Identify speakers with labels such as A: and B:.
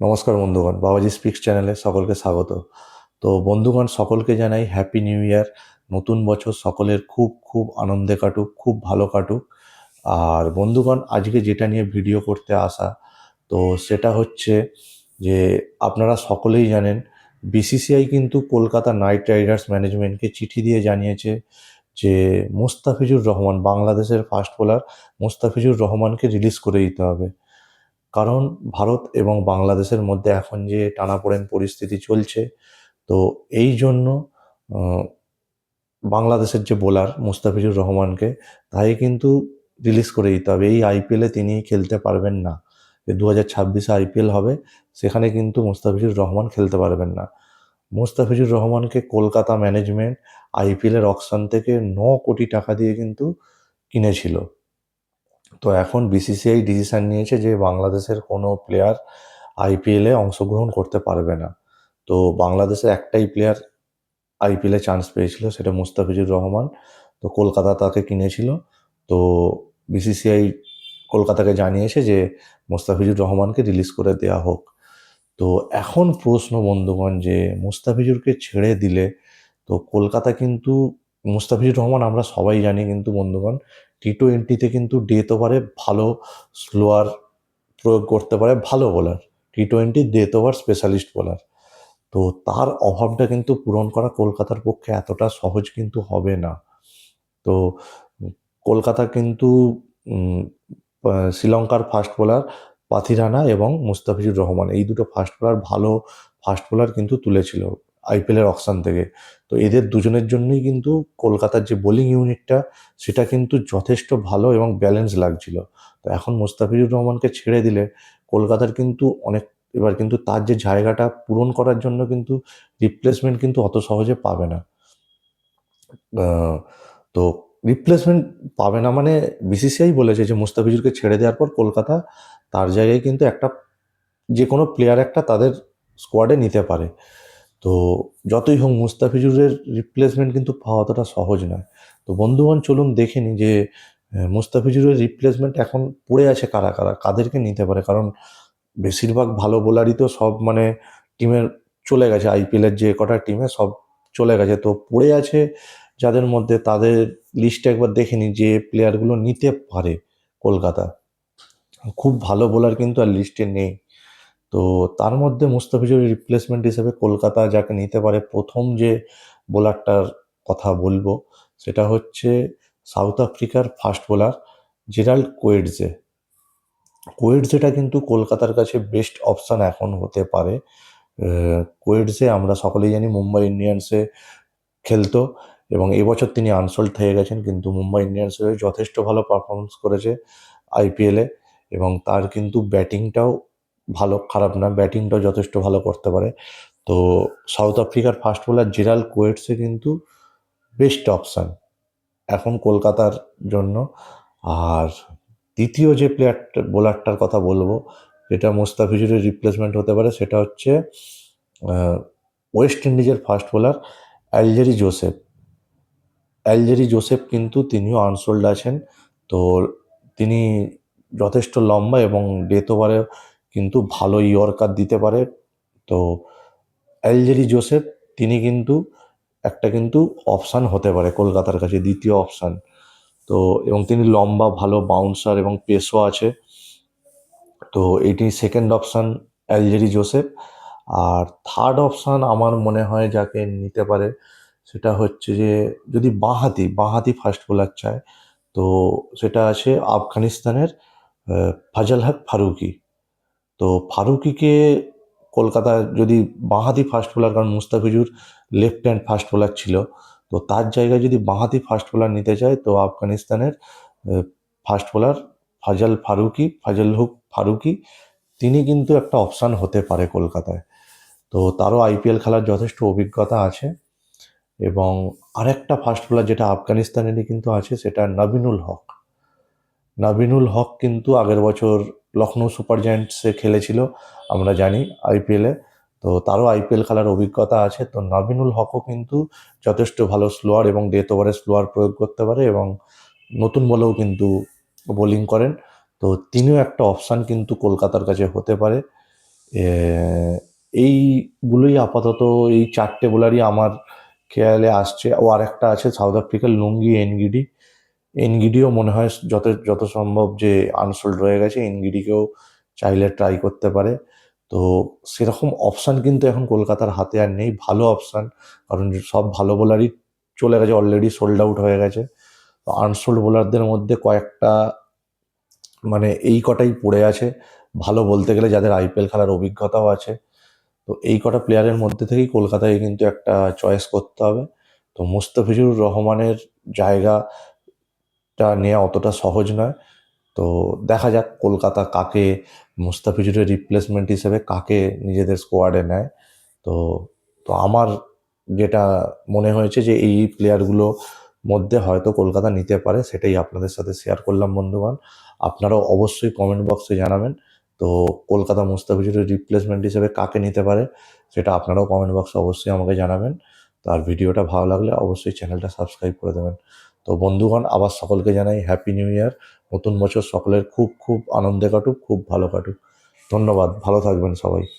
A: নমস্কার বন্ধুগণ, বাবাজি স্পিক্স চ্যানেলে সকলকে স্বাগত। তো বন্ধুগণ, সকলকে জানাই হ্যাপি নিউ ইয়ার নতুন বছর সকলের খুব খুব আনন্দে কাটুক, খুব ভালো কাটুক। আর বন্ধুগণ, আজকে যেটা নিয়ে ভিডিও করতে আসা, তো সেটা হচ্ছে যে আপনারা সকলেই জানেন বিসিসিআই কিন্তু কলকাতা নাইট রাইডার্স ম্যানেজমেন্টকে চিঠি দিয়ে জানিয়েছে যে মুস্তাফিজুর রহমান, বাংলাদেশের ফাস্ট বোলার মুস্তাফিজুর রহমানকে রিলিজ করে দিতে হবে। কারণ ভারত এবং বাংলাদেশের মধ্যে এখন যে টানাপোড়েন পরিস্থিতি চলছে, তো এই জন্য বাংলাদেশের যে বোলার মুস্তাফিজুর রহমানকে, তাই কিন্তু রিলিজ করে দিতে হবে। এই আইপিএলে তিনি খেলতে পারবেন না। দু হাজার ছাব্বিশে আইপিএল হবে, সেখানে কিন্তু মুস্তাফিজুর রহমান খেলতে পারবেন না। মুস্তাফিজুর রহমানকে কলকাতা ম্যানেজমেন্ট আইপিএলের অকশন থেকে ন কোটি টাকা দিয়ে কিন্তু কিনেছিল। তো এখন বিসিসিআই ডিসিশন নিয়েছে যে বাংলাদেশের কোনো প্লেয়ার আইপিএলে অংশগ্রহণ করতে পারবে না। তো বাংলাদেশের একটাই প্লেয়ার আইপিএলে চান্স পেয়েছিল, সেটা মুস্তাফিজুর রহমান। তো কলকাতা তাকে কিনেছিল। তো বিসিসিআই কলকাতাকে জানিয়েছে যে মুস্তাফিজুর রহমানকে রিলিজ করে দেওয়া হোক। তো এখন প্রশ্ন বন্ধুগণ যে মুস্তাফিজুরকে ছেড়ে দিলে, তো কলকাতা কিন্তু, মুস্তাফিজুর রহমান আমরা সবাই জানি কিন্তু বন্ধুগণ টি টোয়েন্টিতে কিন্তু ডেথ ওভারে ভালো স্লোয়ার প্রয়োগ করতে পারে, ভালো bowler T twenty death over specialist bowler তো তার অভাবটা কিন্তু পূরণ করা কলকাতার পক্ষে এতটা সহজ কিন্তু হবে না। তো কলকাতা কিন্তু শ্রীলঙ্কার ফাস্ট বোলার পাথিরানা এবং মুস্তাফিজুর রহমান, এই দুটো ফাস্ট বোলার ভালো ফাস্ট বোলার কিন্তু তুলেছিল। আইপিএলের অকশন থেকে। তো এদের দুজনের জন্যই কিন্তু কলকাতার যে বোলিং ইউনিটটা, সেটা কিন্তু যথেষ্ট ভালো এবং ব্যালেন্স লাগছিল। তো এখন মুস্তাফিজুর রহমানকে ছেড়ে দিলে কলকাতার কিন্তু অনেক, এবার কিন্তু তার যে জায়গাটা পূরণ করার জন্য কিন্তু রিপ্লেসমেন্ট কিন্তু অত সহজে পাবে না। তো রিপ্লেসমেন্ট পাবে না মানে বিসিসিআই বলেছে যে মুস্তাফিজুরকে ছেড়ে দেওয়ার পর কলকাতা তার জায়গায় কিন্তু একটা, যে কোনো প্লেয়ার একটা তাদের স্কোয়াডে নিতে পারে। তো যতই হোক মুস্তাফিজুরের রিপ্লেসমেন্ট কিন্তু পাওয়া অতটা সহজ নয়। তো বন্ধুগণ, চলুন দেখে নিই যে মুস্তাফিজুরের রিপ্লেসমেন্ট এখন পড়ে আছে কারা কারা, কাদেরকে নিতে পারে? কারণ বেশিরভাগ ভালো বোলারই তো সব মানে টিমের চলে গেছে আইপিএলের যে কটা টিমে সব চলে গেছে। তো পড়ে আছে যাদের মধ্যে তাদের লিস্টে একবার দেখে নিই যে প্লেয়ারগুলো নিতে পারে কলকাতা। খুব ভালো বোলার কিন্তু আর লিস্টে নেই। তো তার মধ্যে মুস্তাফিজুর রিপ্লেসমেন্ট হিসেবে কলকাতা যাকে নিতে পারে প্রথম যে বোলারটার কথা বলব সেটা হচ্ছে সাউথ আফ্রিকার ফাস্ট বোলার জেরাল্ড কোয়েডজে কোয়েডজেটা কিন্তু কলকাতার কাছে বেস্ট অপশান এখন হতে পারে। আহ, কোয়েডজে আমরা সকলেই জানি মুম্বাই ইন্ডিয়ান্সে খেলতো এবং এবছর তিনি আনসোল্ড হয়ে গেছেন কিন্তু মুম্বাই ইন্ডিয়ান্সের হয়ে যথেষ্ট ভালো পারফরমেন্স করেছে আইপিএলে এবং তার কিন্তু ব্যাটিংটাও ভালো, খারাপ না, ব্যাটিংটাও যথেষ্ট ভালো করতে পারে। তো সাউথ আফ্রিকার ফাস্ট বোলার জেরাল কোয়েটসে কিন্তু বেস্ট অপশান এখন কলকাতার জন্য। আর দ্বিতীয় যে প্লেয়ার, বোলারটার কথা বলব, যেটা মুস্তাফিজুরের রিপ্লেসমেন্ট হতে পারে, সেটা হচ্ছে ওয়েস্ট ইন্ডিজের fast bowler Alzarri Joseph. Alzarri Joseph কিন্তু তিনিও আনসোল্ড আছেন। তো তিনি যথেষ্ট লম্বা এবং ডেথ ওভারে কিন্তু ভালো ইয়র্কার দিতে পারে। তো অ্যালজেরি জোসেফ, তিনি কিন্তু একটা কিন্তু অপশান হতে পারে কলকাতার কাছে, দ্বিতীয় অপশান। তো এবং তিনি লম্বা, ভালো বাউন্সার এবং পেসও আছে। তো এটি সেকেন্ড অপশান অ্যালজেরি জোসেফ। আর থার্ড অপশান আমার মনে হয় যাকে নিতে পারে সেটা হচ্ছে যে যদি বাঁহাতি বাঁহাতি ফাস্ট বোলার চায়, তো সেটা আছে আফগানিস্তানের ফাজল হক ফারুকি। তো ফারুকিকে কলকাতা যদি বাঁহাতি ফাস্ট বোলার কারণ Mustafizur left hand fast bowler ছিল, তো তার জায়গায় যদি বাঁহাতি ফাস্ট বোলার নিতে চায়, তো আফগানিস্তানের ফাস্ট বোলার ফাজল ফারুকি, ফাজল হুক ফারুকি, তিনি কিন্তু একটা অপশান হতে পারে কলকাতায়। তো তারও আইপিএল খেলার যথেষ্ট অভিজ্ঞতা আছে এবং আরেকটা ফাস্ট বোলার যেটা আফগানিস্তানেরই কিন্তু আছে, সেটা নবিনুল হক। নবিনুল হক কিন্তু আগের বছর লখনৌ সুপার জায়ান্টসে খেলেছিল, আমরা জানি আইপিএলে। তো তারও আইপিএল খেলার অভিজ্ঞতা আছে। তো নবিনুল হকও কিন্তু যথেষ্ট ভালো স্লোয়ার এবং ডেথ ওভারে স্লোয়ার প্রয়োগ করতে পারে এবং নতুন বলেও কিন্তু বোলিং করেন। তো তিনিও একটা অপশান কিন্তু কলকাতার কাছে হতে পারে। এইগুলোই আপাতত এই চারটে বোলারই আমার খেয়ালে আসছে। ও আরেকটা আছে সাউথ আফ্রিকার লুঙ্গি এনগিডি এনগিডিও মনে হয় যত যত সম্ভব যে আনসোল্ড রয়ে গেছে, এনগিডিকেও চাইলে ট্রাই করতে পারে। তো সেরকম অপশান কিন্তু এখন কলকাতার হাতে আর নেই, ভালো অপশান কারণ সব ভালো বোলারই চলে গেছে অলরেডি সোল্ড আউট হয়ে গেছে। তো আনসোল্ড বোলারদের মধ্যে কয়েকটা মানে এই কটাই পড়ে আছে। ভালো বলতে গেলে যাদের আইপিএল খেলার অভিজ্ঞতাও আছে। তো এই কটা প্লেয়ারের মধ্যে থেকেই কলকাতায় কিন্তু একটা চয়েস করতে হবে। তো মুস্তাফিজুর রহমানের জায়গাটা নেওয়া অতটা সহজ নয়। তো দেখা যাক কলকাতা কাকে মুস্তাফিজুরের রিপ্লেসমেন্ট হিসেবে কাকে নিজেদের স্কোয়াডে নেয়। তো তো আমার যেটা মনে হয়েছে যে এই প্লেয়ারগুলো মধ্যে হয়তো কলকাতা নিতে পারে, সেটাই আপনাদের সাথে শেয়ার করলাম বন্ধুগণ। আপনারাও অবশ্যই কমেন্ট বক্সে জানাবেন, তো কলকাতা মুস্তাফিজুরের রিপ্লেসমেন্ট হিসেবে কাকে নিতে পারে, সেটা আপনারাও কমেন্ট বক্সে অবশ্যই আমাকে জানাবেন। তো আর ভিডিওটা ভালো লাগলে অবশ্যই চ্যানেলটা সাবস্ক্রাইব করে দেবেন। তো বন্ধুগণ, আবার সকলকে জানাই হ্যাপি নিউ ইয়ার নতুন বছর সকলের খুব খুব আনন্দে কাটুক, খুব ভালো কাটুক। ধন্যবাদ, ভালো থাকবেন সবাই।